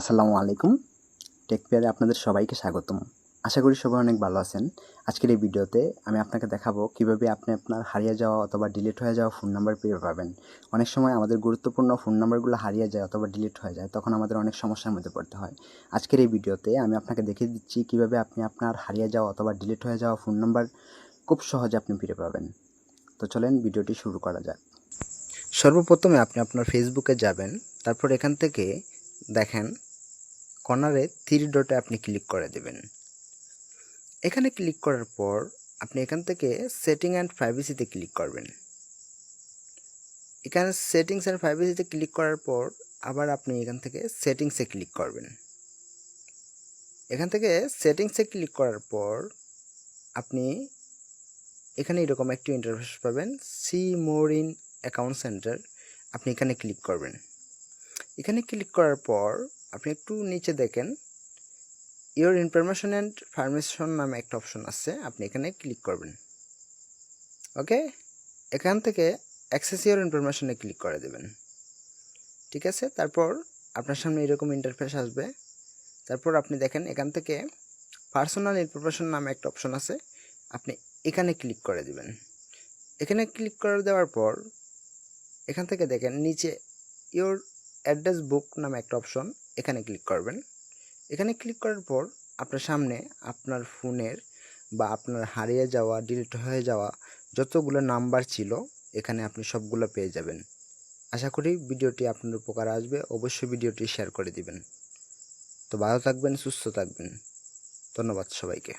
আসসালামু আলাইকুম। টেক পেয়ারে আপনাদের সবাইকে স্বাগতম। আশা করি সবাই অনেক ভালো আছেন। আজকের এই ভিডিওতে আমি আপনাকে দেখাবো কীভাবে আপনি আপনার হারিয়ে যাওয়া অথবা ডিলিট হয়ে যাওয়া ফোন নাম্বার পেয়ে পাবেন। অনেক সময় আমাদের গুরুত্বপূর্ণ ফোন নাম্বারগুলো হারিয়ে যায় অথবা ডিলিট হয়ে যায়, তখন আমাদের অনেক সমস্যার মধ্যে পড়তে হয়। আজকের এই ভিডিওতে আমি আপনাকে দেখিয়ে দিচ্ছি কীভাবে আপনি আপনার হারিয়ে যাওয়া অথবা ডিলিট হয়ে যাওয়া ফোন নাম্বার খুব সহজে আপনি ফিরে পাবেন। তো চলেন ভিডিওটি শুরু করা যাক। সর্বপ্রথমে আপনি আপনার ফেসবুকে যাবেন, তারপর এখান থেকে দেখেন কর্নারে থ্রি ডটে আপনি ক্লিক করে দেবেন। এখানে ক্লিক করার পর আপনি এখান থেকে সেটিং অ্যান্ড প্রাইভেসিতে ক্লিক করবেন। এখানে সেটিংস অ্যান্ড প্রাইভেসিতে ক্লিক করার পর আবার আপনি এখান থেকে সেটিংসে ক্লিক করবেন। এখান থেকে সেটিংসে ক্লিক করার পর আপনি এখানে এরকম একটি ইন্টারফেস পাবেন see more in account center আপনি এখানে ক্লিক করবেন। এখানে ক্লিক করার পর আপনি একটু নিচে দেখেন। ইওর ইনফরমেশন অ্যান্ড ফার্মেশন নামে একটা অপশন আছে, আপনি এখানে ক্লিক করবেন। ওকে এখান থেকে অ্যাক্সেস ইওর ইনফরমেশনে ক্লিক করে দেবেন। ঠিক আছে? তারপর আপনার সামনে এরকম ইন্টারফেস আসবে। তারপর আপনি দেখেন, এখান থেকে পার্সোনাল ইনফরমেশন নামে একটা অপশন আছে, আপনি এখানে ক্লিক করে দেবেন। এখানে ক্লিক করে দেওয়ার পর এখান থেকে দেখেন, নিচে ইওর অ্যাড্রেস বুক নামে একটা অপশন এখানে ক্লিক করবেন। এখানে ক্লিক করার পর আপনার সামনে আপনার ফোনের বা আপনার হারিয়ে যাওয়া ডিলিট হয়ে যাওয়া যতগুলো নাম্বার ছিল, এখানে আপনি সবগুলো পেয়ে যাবেন। আশা করি ভিডিওটি আপনার উপকার আসবে। অবশ্যই ভিডিওটি শেয়ার করে দিবেন। তো ভালো থাকবেন, সুস্থ থাকবেন। ধন্যবাদ সবাইকে।